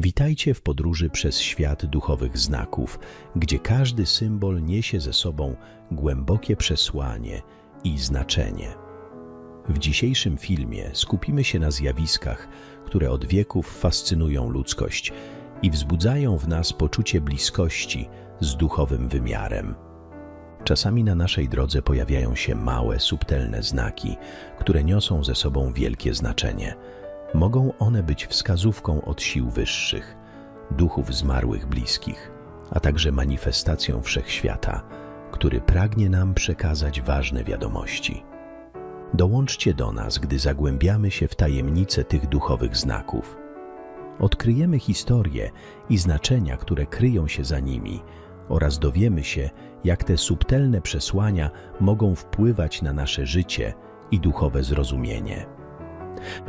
Witajcie w podróży przez świat duchowych znaków, gdzie każdy symbol niesie ze sobą głębokie przesłanie i znaczenie. W dzisiejszym filmie skupimy się na zjawiskach, które od wieków fascynują ludzkość i wzbudzają w nas poczucie bliskości z duchowym wymiarem. Czasami na naszej drodze pojawiają się małe, subtelne znaki, które niosą ze sobą wielkie znaczenie. Mogą one być wskazówką od sił wyższych, duchów zmarłych bliskich, a także manifestacją wszechświata, który pragnie nam przekazać ważne wiadomości. Dołączcie do nas, gdy zagłębiamy się w tajemnice tych duchowych znaków. Odkryjemy historię i znaczenia, które kryją się za nimi, oraz dowiemy się, jak te subtelne przesłania mogą wpływać na nasze życie i duchowe zrozumienie.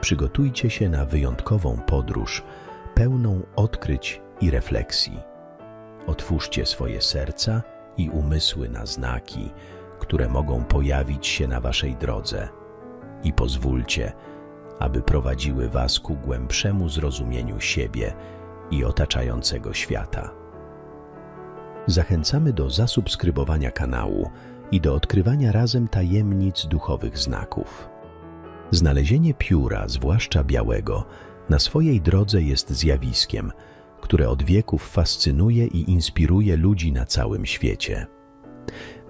Przygotujcie się na wyjątkową podróż, pełną odkryć i refleksji. Otwórzcie swoje serca i umysły na znaki, które mogą pojawić się na waszej drodze i pozwólcie, aby prowadziły was ku głębszemu zrozumieniu siebie i otaczającego świata. Zachęcamy do zasubskrybowania kanału i do odkrywania razem tajemnic duchowych znaków. Znalezienie pióra, zwłaszcza białego, na swojej drodze jest zjawiskiem, które od wieków fascynuje i inspiruje ludzi na całym świecie.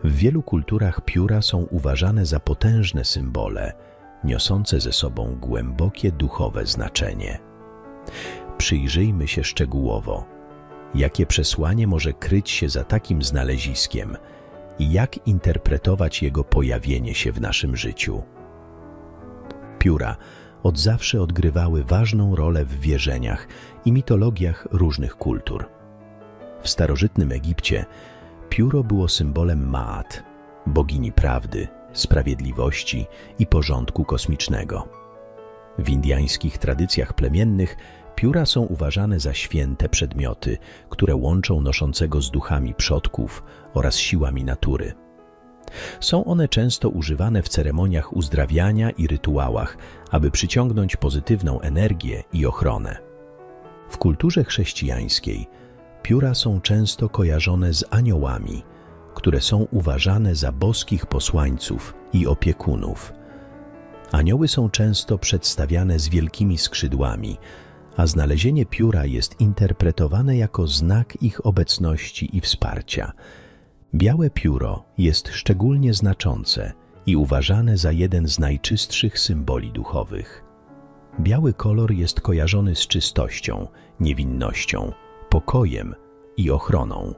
W wielu kulturach pióra są uważane za potężne symbole, niosące ze sobą głębokie duchowe znaczenie. Przyjrzyjmy się szczegółowo, jakie przesłanie może kryć się za takim znaleziskiem i jak interpretować jego pojawienie się w naszym życiu. Pióra od zawsze odgrywały ważną rolę w wierzeniach i mitologiach różnych kultur. W starożytnym Egipcie pióro było symbolem Maat, bogini prawdy, sprawiedliwości i porządku kosmicznego. W indyjskich tradycjach plemiennych pióra są uważane za święte przedmioty, które łączą noszącego z duchami przodków oraz siłami natury. Są one często używane w ceremoniach uzdrawiania i rytuałach, aby przyciągnąć pozytywną energię i ochronę. W kulturze chrześcijańskiej pióra są często kojarzone z aniołami, które są uważane za boskich posłańców i opiekunów. Anioły są często przedstawiane z wielkimi skrzydłami, a znalezienie pióra jest interpretowane jako znak ich obecności i wsparcia. Białe pióro jest szczególnie znaczące i uważane za jeden z najczystszych symboli duchowych. Biały kolor jest kojarzony z czystością, niewinnością, pokojem i ochroną.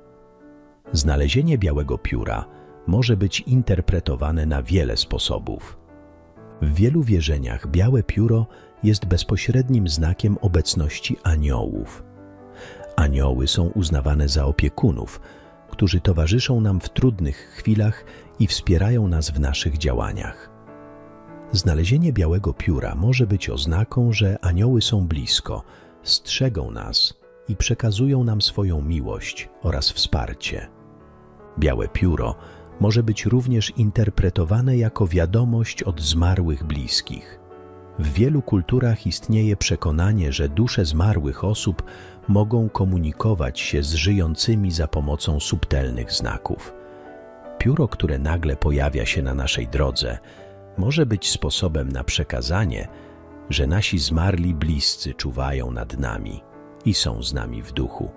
Znalezienie białego pióra może być interpretowane na wiele sposobów. W wielu wierzeniach białe pióro jest bezpośrednim znakiem obecności aniołów. Anioły są uznawane za opiekunów, którzy towarzyszą nam w trudnych chwilach i wspierają nas w naszych działaniach. Znalezienie białego pióra może być oznaką, że anioły są blisko, strzegą nas i przekazują nam swoją miłość oraz wsparcie. Białe pióro może być również interpretowane jako wiadomość od zmarłych bliskich. W wielu kulturach istnieje przekonanie, że dusze zmarłych osób mogą komunikować się z żyjącymi za pomocą subtelnych znaków. Pióro, które nagle pojawia się na naszej drodze, może być sposobem na przekazanie, że nasi zmarli bliscy czuwają nad nami i są z nami w duchu.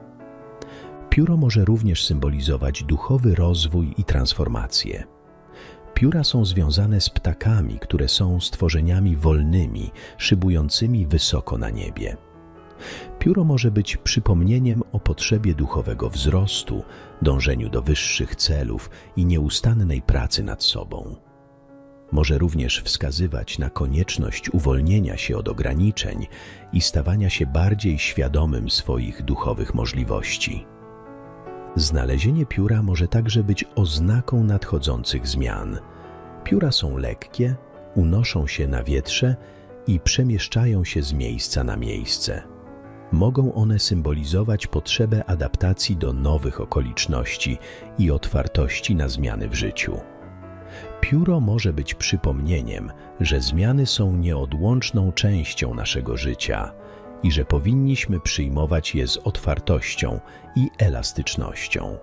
Pióro może również symbolizować duchowy rozwój i transformację. Pióra są związane z ptakami, które są stworzeniami wolnymi, szybującymi wysoko na niebie. Pióro może być przypomnieniem o potrzebie duchowego wzrostu, dążeniu do wyższych celów i nieustannej pracy nad sobą. Może również wskazywać na konieczność uwolnienia się od ograniczeń i stawania się bardziej świadomym swoich duchowych możliwości. Znalezienie pióra może także być oznaką nadchodzących zmian. Pióra są lekkie, unoszą się na wietrze i przemieszczają się z miejsca na miejsce. Mogą one symbolizować potrzebę adaptacji do nowych okoliczności i otwartości na zmiany w życiu. Pióro może być przypomnieniem, że zmiany są nieodłączną częścią naszego życia i że powinniśmy przyjmować je z otwartością i elastycznością.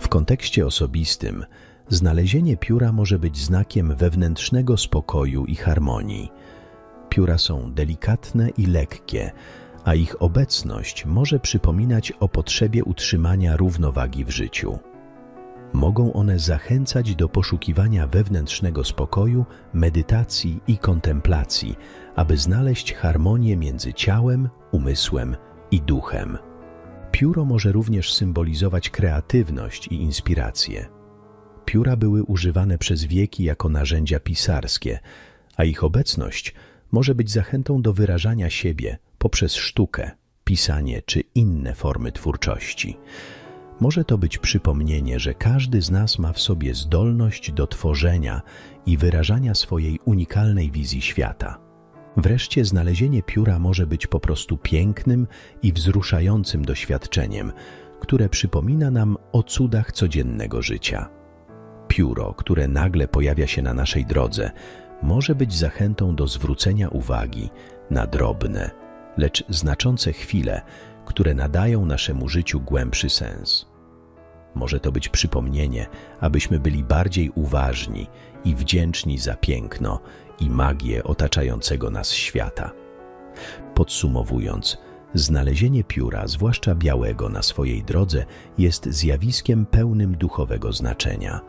W kontekście osobistym, znalezienie pióra może być znakiem wewnętrznego spokoju i harmonii. Pióra są delikatne i lekkie, a ich obecność może przypominać o potrzebie utrzymania równowagi w życiu. Mogą one zachęcać do poszukiwania wewnętrznego spokoju, medytacji i kontemplacji, aby znaleźć harmonię między ciałem, umysłem i duchem. Pióro może również symbolizować kreatywność i inspirację. Pióra były używane przez wieki jako narzędzia pisarskie, a ich obecność może być zachętą do wyrażania siebie poprzez sztukę, pisanie czy inne formy twórczości. Może to być przypomnienie, że każdy z nas ma w sobie zdolność do tworzenia i wyrażania swojej unikalnej wizji świata. Wreszcie znalezienie pióra może być po prostu pięknym i wzruszającym doświadczeniem, które przypomina nam o cudach codziennego życia. Pióro, które nagle pojawia się na naszej drodze, może być zachętą do zwrócenia uwagi na drobne, lecz znaczące chwile, które nadają naszemu życiu głębszy sens. Może to być przypomnienie, abyśmy byli bardziej uważni i wdzięczni za piękno i magię otaczającego nas świata. Podsumowując, znalezienie pióra, zwłaszcza białego, na swojej drodze jest zjawiskiem pełnym duchowego znaczenia.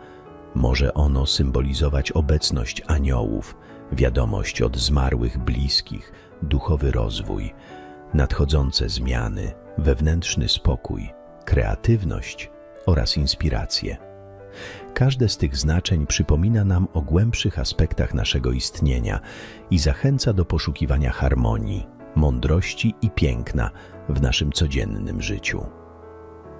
Może ono symbolizować obecność aniołów, wiadomość od zmarłych bliskich, duchowy rozwój, nadchodzące zmiany, wewnętrzny spokój, kreatywność oraz inspirację. Każde z tych znaczeń przypomina nam o głębszych aspektach naszego istnienia i zachęca do poszukiwania harmonii, mądrości i piękna w naszym codziennym życiu.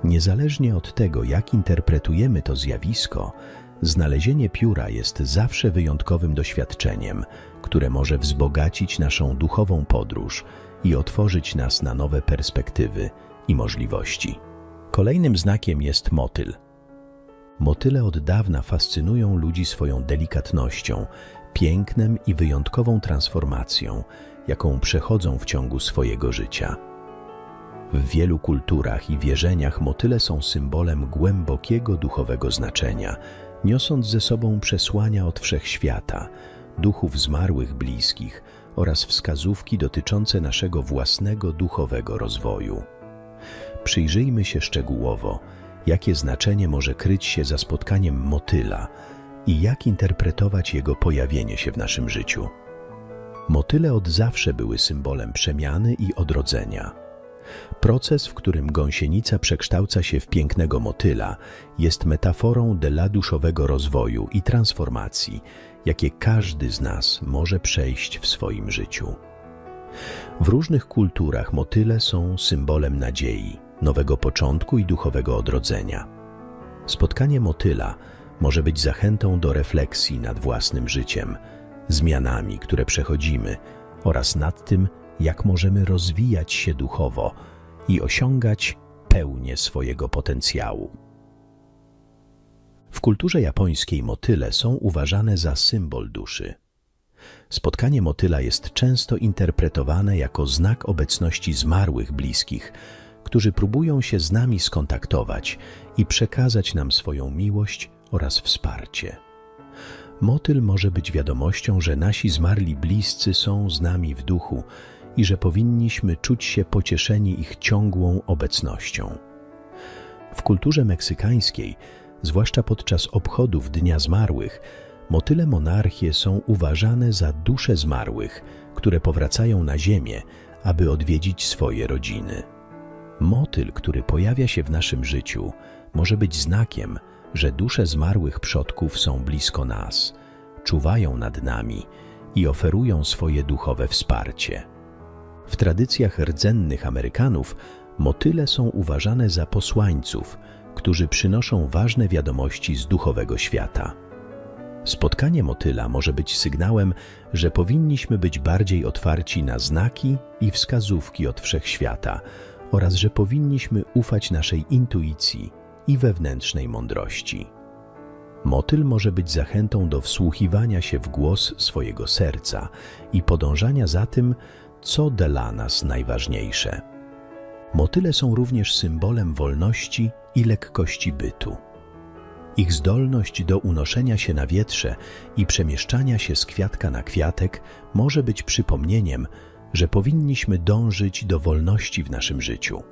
Niezależnie od tego, jak interpretujemy to zjawisko, znalezienie pióra jest zawsze wyjątkowym doświadczeniem, które może wzbogacić naszą duchową podróż i otworzyć nas na nowe perspektywy i możliwości. Kolejnym znakiem jest motyl. Motyle od dawna fascynują ludzi swoją delikatnością, pięknem i wyjątkową transformacją, jaką przechodzą w ciągu swojego życia. W wielu kulturach i wierzeniach motyle są symbolem głębokiego duchowego znaczenia, niosąc ze sobą przesłania od wszechświata, duchów zmarłych bliskich oraz wskazówki dotyczące naszego własnego duchowego rozwoju. Przyjrzyjmy się szczegółowo, jakie znaczenie może kryć się za spotkaniem motyla i jak interpretować jego pojawienie się w naszym życiu. Motyle od zawsze były symbolem przemiany i odrodzenia. Proces, w którym gąsienica przekształca się w pięknego motyla, jest metaforą dla duszowego rozwoju i transformacji, jakie każdy z nas może przejść w swoim życiu. W różnych kulturach motyle są symbolem nadziei, nowego początku i duchowego odrodzenia. Spotkanie motyla może być zachętą do refleksji nad własnym życiem, zmianami, które przechodzimy oraz nad tym, jak możemy rozwijać się duchowo i osiągać pełnię swojego potencjału. W kulturze japońskiej motyle są uważane za symbol duszy. Spotkanie motyla jest często interpretowane jako znak obecności zmarłych bliskich, którzy próbują się z nami skontaktować i przekazać nam swoją miłość oraz wsparcie. Motyl może być wiadomością, że nasi zmarli bliscy są z nami w duchu i że powinniśmy czuć się pocieszeni ich ciągłą obecnością. W kulturze meksykańskiej, zwłaszcza podczas obchodów Dnia Zmarłych, motyle monarchie są uważane za dusze zmarłych, które powracają na ziemię, aby odwiedzić swoje rodziny. Motyl, który pojawia się w naszym życiu, może być znakiem, że dusze zmarłych przodków są blisko nas, czuwają nad nami i oferują swoje duchowe wsparcie. W tradycjach rdzennych Amerykanów motyle są uważane za posłańców, którzy przynoszą ważne wiadomości z duchowego świata. Spotkanie motyla może być sygnałem, że powinniśmy być bardziej otwarci na znaki i wskazówki od wszechświata oraz że powinniśmy ufać naszej intuicji i wewnętrznej mądrości. Motyl może być zachętą do wsłuchiwania się w głos swojego serca i podążania za tym, co dla nas najważniejsze. Motyle są również symbolem wolności i lekkości bytu. Ich zdolność do unoszenia się na wietrze i przemieszczania się z kwiatka na kwiatek może być przypomnieniem, że powinniśmy dążyć do wolności w naszym życiu.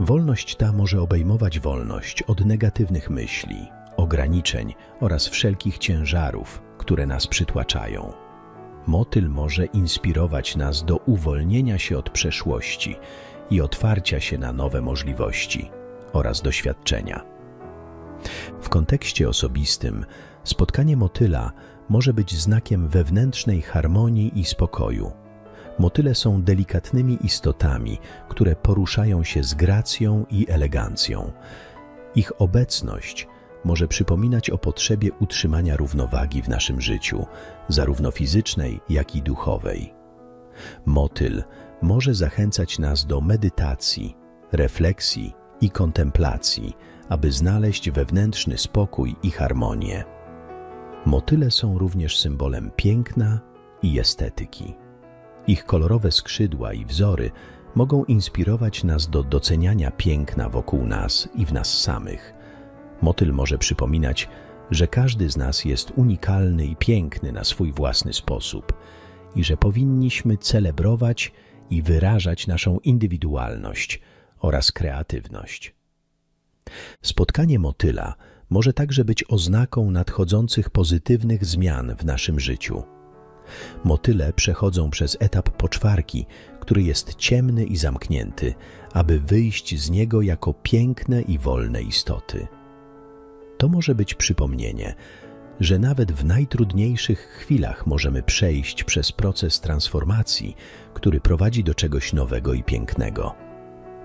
Wolność ta może obejmować wolność od negatywnych myśli, ograniczeń oraz wszelkich ciężarów, które nas przytłaczają. Motyl może inspirować nas do uwolnienia się od przeszłości i otwarcia się na nowe możliwości oraz doświadczenia. W kontekście osobistym spotkanie motyla może być znakiem wewnętrznej harmonii i spokoju. Motyle są delikatnymi istotami, które poruszają się z gracją i elegancją. Ich obecność może przypominać o potrzebie utrzymania równowagi w naszym życiu, zarówno fizycznej, jak i duchowej. Motyl może zachęcać nas do medytacji, refleksji i kontemplacji, aby znaleźć wewnętrzny spokój i harmonię. Motyle są również symbolem piękna i estetyki. Ich kolorowe skrzydła i wzory mogą inspirować nas do doceniania piękna wokół nas i w nas samych. Motyl może przypominać, że każdy z nas jest unikalny i piękny na swój własny sposób i że powinniśmy celebrować i wyrażać naszą indywidualność oraz kreatywność. Spotkanie motyla może także być oznaką nadchodzących pozytywnych zmian w naszym życiu. Motyle przechodzą przez etap poczwarki, który jest ciemny i zamknięty, aby wyjść z niego jako piękne i wolne istoty. To może być przypomnienie, że nawet w najtrudniejszych chwilach możemy przejść przez proces transformacji, który prowadzi do czegoś nowego i pięknego.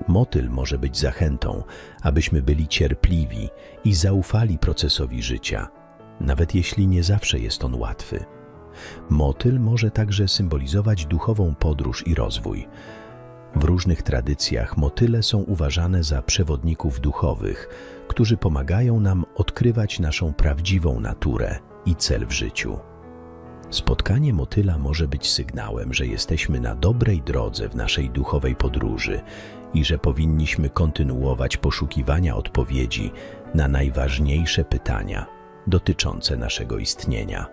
Motyl może być zachętą, abyśmy byli cierpliwi i zaufali procesowi życia, nawet jeśli nie zawsze jest on łatwy. Motyl może także symbolizować duchową podróż i rozwój. W różnych tradycjach motyle są uważane za przewodników duchowych, którzy pomagają nam odkrywać naszą prawdziwą naturę i cel w życiu. Spotkanie motyla może być sygnałem, że jesteśmy na dobrej drodze w naszej duchowej podróży i że powinniśmy kontynuować poszukiwania odpowiedzi na najważniejsze pytania dotyczące naszego istnienia.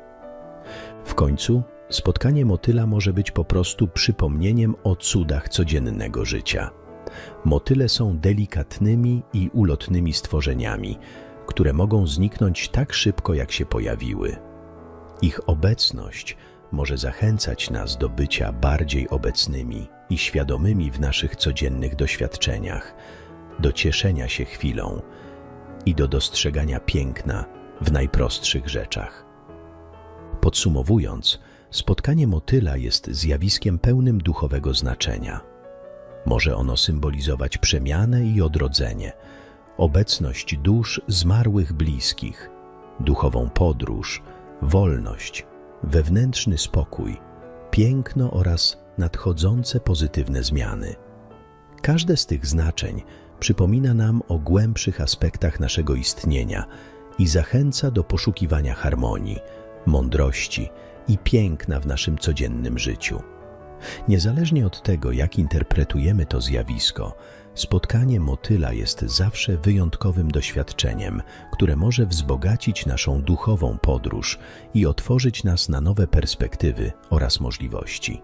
W końcu spotkanie motyla może być po prostu przypomnieniem o cudach codziennego życia. Motyle są delikatnymi i ulotnymi stworzeniami, które mogą zniknąć tak szybko, jak się pojawiły. Ich obecność może zachęcać nas do bycia bardziej obecnymi i świadomymi w naszych codziennych doświadczeniach, do cieszenia się chwilą i do dostrzegania piękna w najprostszych rzeczach. Podsumowując, spotkanie motyla jest zjawiskiem pełnym duchowego znaczenia. Może ono symbolizować przemianę i odrodzenie, obecność dusz zmarłych bliskich, duchową podróż, wolność, wewnętrzny spokój, piękno oraz nadchodzące pozytywne zmiany. Każde z tych znaczeń przypomina nam o głębszych aspektach naszego istnienia i zachęca do poszukiwania harmonii, mądrości i piękna w naszym codziennym życiu. Niezależnie od tego, jak interpretujemy to zjawisko, spotkanie motyla jest zawsze wyjątkowym doświadczeniem, które może wzbogacić naszą duchową podróż i otworzyć nas na nowe perspektywy oraz możliwości.